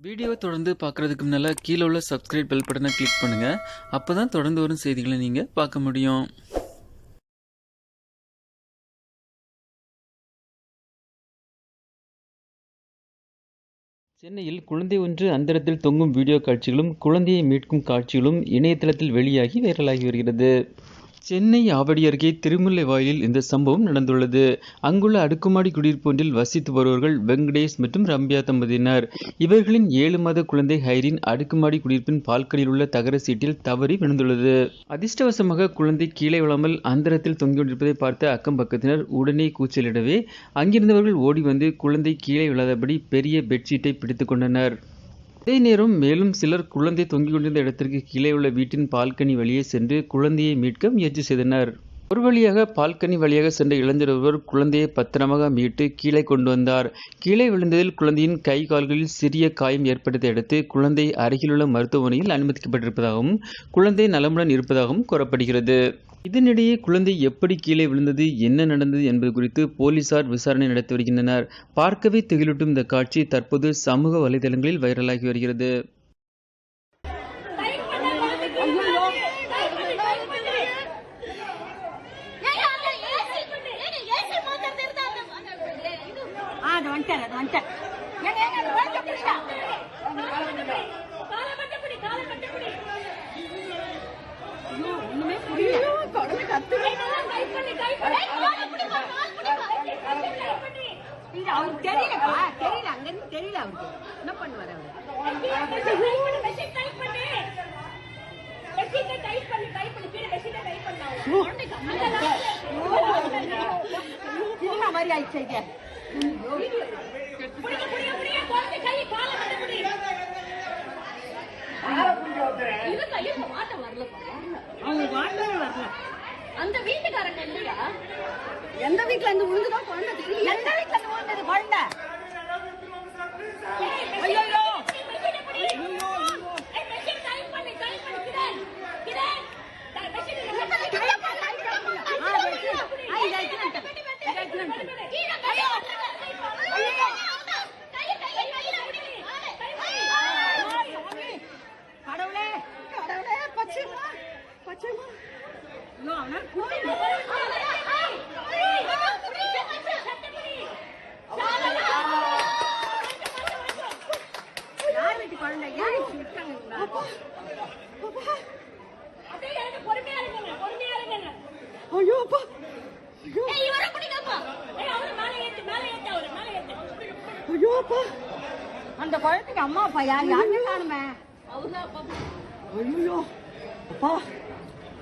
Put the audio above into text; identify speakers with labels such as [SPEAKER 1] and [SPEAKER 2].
[SPEAKER 1] வீடியோவை தொடர்ந்து பார்க்குறதுக்கு முன்னால் கீழே உள்ள சப்ஸ்கிரைப் பெல் பட்டனை கிளிக் பண்ணுங்கள் அப்போ தான் தொடர்ந்து வரும் செய்திகளை நீங்கள் பார்க்க முடியும். சென்னையில் குழந்தை ஒன்று அந்தரத்தில் தொங்கும் வீடியோ காட்சிகளும் குழந்தையை மீட்கும் காட்சிகளும் இணையதளத்தில் வெளியாகி வைரலாகி வருகிறது. சென்னை ஆவடி அருகே திருமுல்லை வாயிலில் இந்த சம்பவம் நடந்துள்ளது. அங்குள்ள அடுக்குமாடி குடியிருப்பு ஒன்றில் வசித்து வருவர்கள் வெங்கடேஷ் மற்றும் ரம்யா தம்பதியினர். இவர்களின் ஏழு மாத குழந்தை ஹைரின் அடுக்குமாடி குடியிருப்பின் பால்கனியில் உள்ள தகர சீட்டில் தவறி விழுந்துள்ளது. அதிர்ஷ்டவசமாக குழந்தை கீழே விழாமல் அந்தரத்தில் தொங்கிக் கொண்டிருப்பதை பார்த்த அக்கம் பக்கத்தினர் உடனே கூச்சலிடவே அங்கிருந்தவர்கள் ஓடி வந்து குழந்தை கீழே விழாதபடி பெரிய பெட்ஷீட்டை பிடித்துக் கொண்டனர். அதே நேரம் மேலும் சிலர் குழந்தை தொங்கிக் கொண்டிருந்த இடத்திற்கு கீழே உள்ள வீட்டின் பால்கனி வழியே சென்று குழந்தையை மீட்க முயற்சி செய்தனர். ஒரு வழியாக பால்கனி வழியாக சென்ற இளைஞர் ஒருவர் குழந்தையை பத்திரமாக மீட்டு கீழே கொண்டு வந்தார். கீழே விழுந்ததில் குழந்தையின் கை கால்களில் சிறிய காயம் ஏற்பட்டதை அடுத்து குழந்தை அருகிலுள்ள மருத்துவமனையில் அனுமதிக்கப்பட்டிருப்பதாகவும் குழந்தை நலமுடன் இருப்பதாகவும் கூறப்படுகிறது. இதனிடையே குழந்தை எப்படி கீழே விழுந்தது என்ன நடந்தது என்பது குறித்து போலீசார் விசாரணை நடத்தி வருகின்றனர். பார்க்கவே திகிலூட்டும் இந்த காட்சி தற்போது சமூக வலைதளங்களில் வைரலாகி வருகிறது.
[SPEAKER 2] அது வந்துட்டார் அவருக்கு தெரியலப்பா தெரியல அங்க இருந்து தெரியல அவருக்கு என்ன பண்ணுவாரு அவரு மாதிரி ஆயிடுச்சு அவங்க
[SPEAKER 3] அந்த வீட்டுக்காரங்க இல்லையா?
[SPEAKER 2] எந்த வீட்ல இருந்து விழுந்துதான் குழந்தை தெரியல எந்த வீட்ல இருந்து விழுந்தது குழந்தை ஐயோ கடவுளே கடவுளே பச்சைமா பச்சைமா ஐயோ அவனால கூட்டிட்டு யார் வீட்டு குழந்தை ஏன் இப்படி விட்டாங்க இவங்கள? ஐயோ அப்பா ஐயோ ஐயோ அப்பா அந்த குழந்தைக்கு அம்மா அப்பா யார்? யாருமே காணுமே ஐயோ அப்பா.